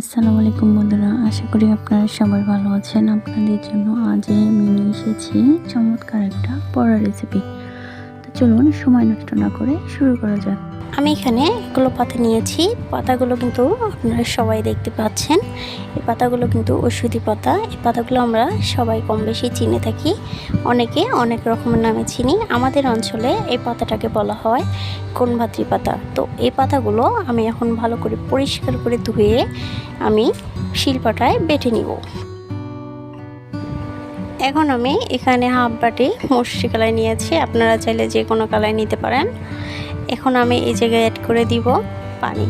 আসসালামু আলাইকুম বন্ধুরা, আশা করি আপনারা সবাই ভালো আছেন। আপনাদের জন্য আজ আমি নিয়ে এসেছি চমৎকার একটা পড়া রেসিপি তো চলুন সময় নষ্ট না করে শুরু করা যাক। আমি এখানে এগুলো পাতা নিয়েছি। পাতাগুলো কিন্তু আপনারা সবাই দেখতে পাচ্ছেন। এই পাতাগুলো কিন্তু ওষুধি পাতা। এই পাতাগুলো আমরা সবাই কম বেশি চিনে থাকি। অনেকে অনেক রকমের নামে চিনি। আমাদের অঞ্চলে এই পাতাটাকে বলা হয় কোনভাত্রি পাতা। তো এই পাতাগুলো আমি এখন ভালো করে পরিষ্কার করে ধুয়ে আমি শিলপাটায় বেটে নিব। এখন আমি এখানে হাফ বাটি মসৃ কালাই নিয়েছি। আপনারা চাইলে যে কোনো কালাই নিতে পারেন। এখন আমি এই জায়গায় অ্যাড করে দিব পানি।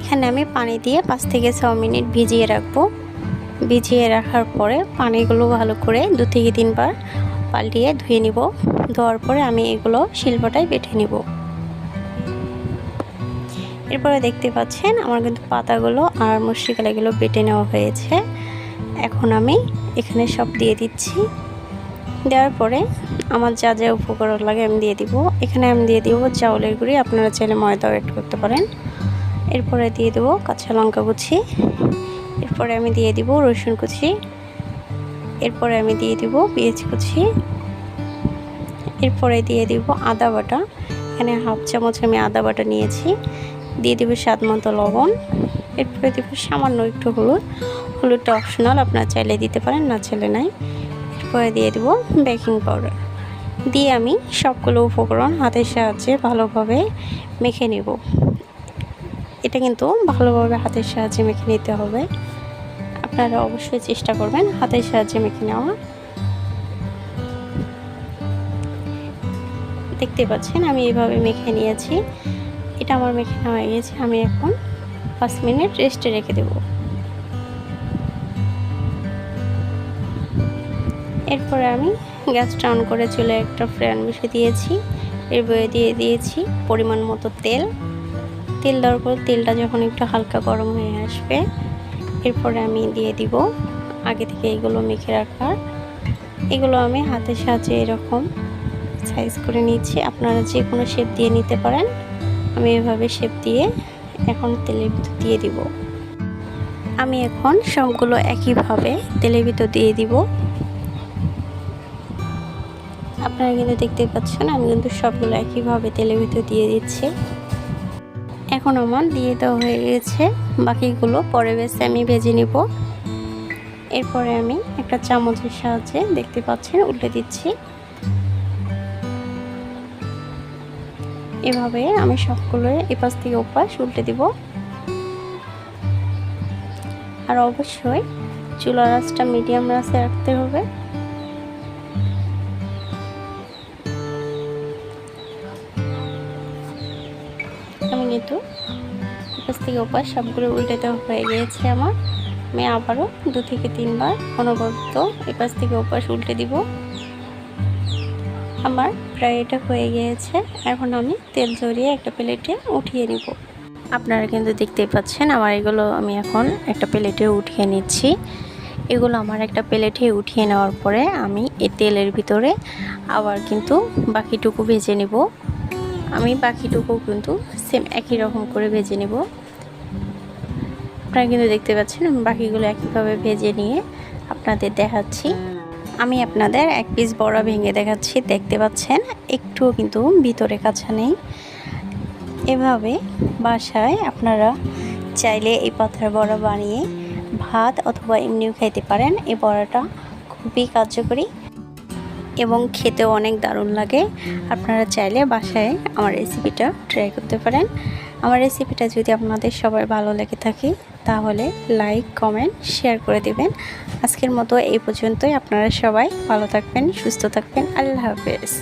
এখানে আমি পানি দিয়ে পাঁচ থেকে ছ মিনিট ভিজিয়ে রাখব। ভিজিয়ে রাখার পরে পানিগুলো ভালো করে দু থেকে তিনবার পাল্টিয়ে ধুয়ে নিব। ধোয়ার পরে আমি এগুলো শিল্পটায় বেটে নিব। এরপরে দেখতে পাচ্ছেন আমার কিন্তু পাতাগুলো আর মুর্শিকালাগুলো বেটে নেওয়া হয়েছে। এখন আমি এখানে সব দিয়ে দিচ্ছি। দেওয়ার পরে আমার যা যা উপকরণ লাগে আমি দিয়ে দিব। এখানে আমি দিয়ে দিব চাউলের গুঁড়ি, আপনারা চাইলে ময়দাও অ্যাড করতে পারেন। এরপরে দিয়ে দেবো কাঁচা লঙ্কা কুচি। এরপরে আমি দিয়ে দিব রসুন কুচি। এরপরে আমি দিয়ে দিব পেঁয়াজ কুচি। এরপরে দিয়ে দিব আদা বাটা। এখানে হাফ চামচ আমি আদা বাটা নিয়েছি। দিয়ে দিব স্বাদ মতো লবণ। এরপরে দিব সামান্য একটু হলুদ। হলুদটা অপশনাল আপনারা চাইলে দিতে পারেন, না চাইলে নাই। এরপরে দিয়ে দেবো বেকিং পাউডার দিয়ে আমি সবগুলো উপকরণ হাতের সাহায্যে ভালোভাবে মেখে নেব। এটা কিন্তু ভালোভাবে হাতের সাহায্যে মেখে নিতে হবে। আপনারা অবশ্যই চেষ্টা করবেন হাতের সাহায্যে মেখে নেওয়া। দেখতে পাচ্ছেন, আমি এইভাবে মেখে নিয়েছি। এটা আমার মেখে নেওয়া হয়ে গেছে। আমি এখন পাঁচ মিনিট রেস্টে রেখে দেবো। এরপরে আমি গ্যাসটা অন করে চুলে একটা ফ্যান বসে দিয়েছি, এর বয়ে দিয়ে দিয়েছি পরিমাণ মতো তেল। তেল দেওয়ার পর তেলটা যখন একটু হালকা গরম হয়ে আসবে, এরপরে আমি দিয়ে দিব আগে থেকে এগুলো মেখে রাখার। এগুলো আমি হাতের সাহায্যে এরকম সাইজ করে নিচ্ছি আপনারা যে কোনো শেপ দিয়ে নিতে পারেন। আমি এভাবে শেপ দিয়ে এখন তেলের ভিতর দিয়ে দিব। আমি এখন সবগুলো একইভাবে তেলের ভিতর দিয়ে দিব। আপনারা কিন্তু দেখতে পাচ্ছেন, আমি কিন্তু সবগুলো একইভাবে তেলের ভিতর দিয়ে দিচ্ছি। এখন আমার দিয়ে দেওয়া হয়ে গেছে। বাকিগুলো পরে বেছে আমি ভেজে নিব। এরপরে আমি একটা চামচের সাহায্যে দেখতে পাচ্ছেন, উল্টে দিচ্ছি। এভাবে আমি সবগুলো এপাশ থেকে ওপাশ উল্টে দিব। আর অবশ্যই চুলার আঁচটা মিডিয়াম রাসে রাখতে হবে। কিন্তু এপাশ থেকে ওপাশ সবগুলো উল্টাতে হয়ে গিয়েছে আমার। আমি আবারও দু থেকে তিনবার অনবরত এপাশ থেকে ওপাশ উল্টে দিব। আমার প্রায় এটা হয়ে গিয়েছে। এখন আমি তেল জড়িয়ে একটা প্লেটে উঠিয়ে নিব। আপনারা কিন্তু দেখতেই পাচ্ছেন আমার এগুলো আমি এখন একটা প্লেটে উঠিয়ে নিচ্ছি। এগুলো আমার একটা প্লেটে উঠিয়ে নেওয়ার পরে আমি এই তেলের ভিতরে আবার কিন্তু বাকিটুকু ভেজে নেব। আমি পাখিটুকু কিন্তু সেম একই রকম করে ভেজে নেব। আপনারা কিন্তু দেখতে পাচ্ছেন আমি বাকিগুলো একইভাবে ভেজে নিয়ে আপনাদের দেখাচ্ছি। আমি আপনাদের এক পিস বড়া ভেঙে দেখাচ্ছি, দেখতে পাচ্ছেন? একটুও কিন্তু ভিতরে কাছা নেই। এভাবে বাসায় আপনারা চাইলে এই পাথার বড়া বানিয়ে ভাত অথবা এমনিও খাইতে পারেন। এই বড়াটা খুবই কার্যকরী। এবং খেতেও অনেক দারুণ লাগে। আপনারা চাইলে বাসায় আমার রেসিপিটা ট্রাই করতে পারেন। আমার রেসিপিটা যদি আপনাদের সবার ভালো লেগে থাকে, তাহলে লাইক কমেন্ট শেয়ার করে দিবেন। আজকের মতো এই পর্যন্তই। আপনারা সবাই ভালো থাকবেন, সুস্থ থাকবেন। আল্লাহ হাফেজ।